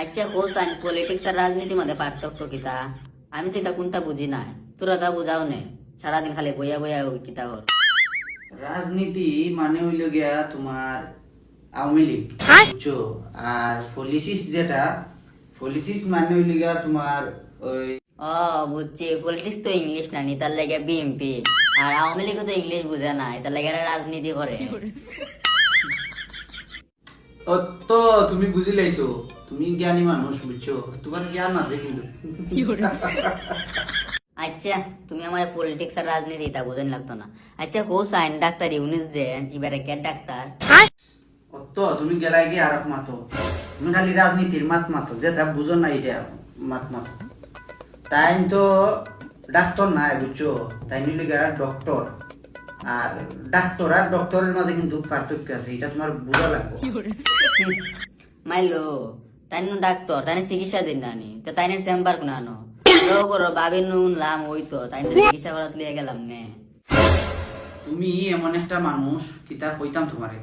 আচ্ছা হোসাইন পলিটিক্স আর রাজনীতির পার্থক্য কিতা আমি তো এটা কোনটা বুঝি নাই। তোরা তা বুঝাও নে। সারাদিন খালি বইয়া বইয়া কিতা হর রাজনীতি মানে হইল গিয়া তোমার আওয়ামী লীগ বুঝছ? আর পলিসিস যেটা পলিসিস মানে হইল গিয়া তোমার ওই ও বুঝছি। পলিটিক্স তো ইংলিশ না নি তার লাগে বিএমপি আর আওয়ামী লীগ তো ইংলিশ বুঝে নাই তার লাগে রাজনীতি করে। তো তুমি বুঝি লাইছো? তুমি জ্ঞানী মানুষ বুঝছ? তোমার জ্ঞান আছে কিন্তু। আচ্ছা তুমি আমার পলিটিক্স আর রাজনীতি এটা বুঝেন লাগতো না। আচ্ছা হোসাইন ডাক্তার ইউনিস যে এবারে কে ডাক্তার? তো তুমি গেলাই গিয়ে আরফ মাতো। তুমি খালি রাজনীতির মাত মাতো যেটা বুঝো না এটা মাত মাতো। তাই তো ডাক্তার নাই বুঝছ? তাই নিলে ডক্টর আর ডাক্তার আর ডক্টরের মাঝে কিন্তু পার্থক্য আছে এটা তোমার বোঝা লাগবে। মাইলো তাই ডাক্তার? তাই চিকিৎসা দিন নানি তো তাই চেম্বার কোন আনো? রো করো বাবি নুন লাম ওই তো তাই চিকিৎসা করাত লিয়ে গেলাম নে। তুমি এমন একটা মানুষ কিতাব হইতাম তোমারে।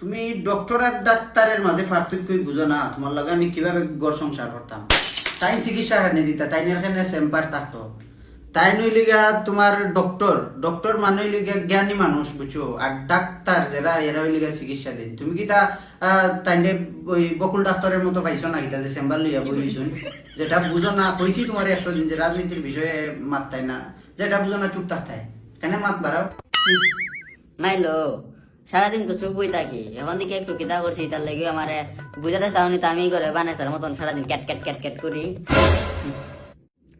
তুমি ডক্টর আর ডাক্তারের মাঝে পার্থক্যই বুঝো না তোমার লগে আমি কীভাবে ঘর সংসার করতাম? তাই চিকিৎসা হানে দিতা তাই এখানে চেম্বার থাকতো। তাই নইলে গিয়া তোমার ডক্টর ডক্টর মানে জ্ঞানী মানুষ, বুঝছ? আর ডাক্তার যারা এরা হইলে গিয়া চিকিৎসা দেন তুমি কি তা তাই ওই বকুল ডাক্তারের মতো পাইছো না কিতা যে চেম্বার লইয়া বইছুন যেটা বুঝো না কইছি তোমার একশো দিন যে রাজনীতির বিষয়ে মাত্তাই না? যেটা বুঝো না, চুপ থাকতাই কেন মাত বাড়াও? মাইলো সারাদিন তো চুপ বই থাকি। এখন দিকে একটু কিতা করছি, তার লেগে আমার বুঝাতে চাওনি তো আমি করে বানাইছার মতন সারাদিন ক্যাট ক্যাট ক্যাট ক্যাট করি।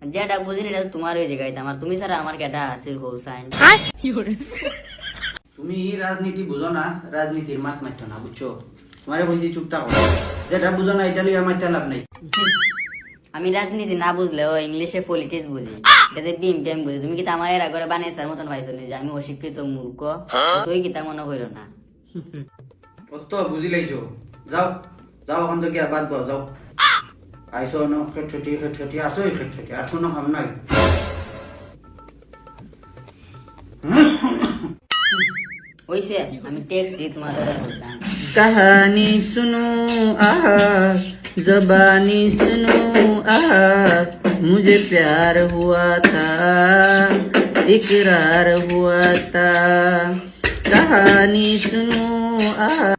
যেটা বুঝিনি এটা তোমার ওই জায়গায় আমার তুমি ছাড়া আমার কেটা আছে হোসাইন তুমি রাজনীতি বুঝো না রাজনীতির মাত মারতো না বুঝছ? তোমারে বলছি চুপ থাকো। যেটা বুঝো না এটা লিয়ে মাইতে লাভ নাই। আমি রাজনীতি না বুঝলেও ইংলিশে পলিটিক্স বুঝি। এটাতে বিম টেম বুঝি। তুমি কি আমার এরা করে বানাইছার মতন পাইছো নি যে আমি অশিক্ষিত মূর্খ। তুই কিতা মনে করো না? ও তো বুঝি লাইছো। যাও যাও ওখান থেকে আর বাদ দাও যাও। আইসো ন খেটখেটি খেটখেটি আসো এই খেটখেটি আর কোনো কাম নাই ওইসে আমি টেক্সি তোমাদের বলতাম कहानी सुनो आहा जबानी सुनो आहा मुझे प्यार हुआ था इकरार हुआ था कहानी सुनो आहा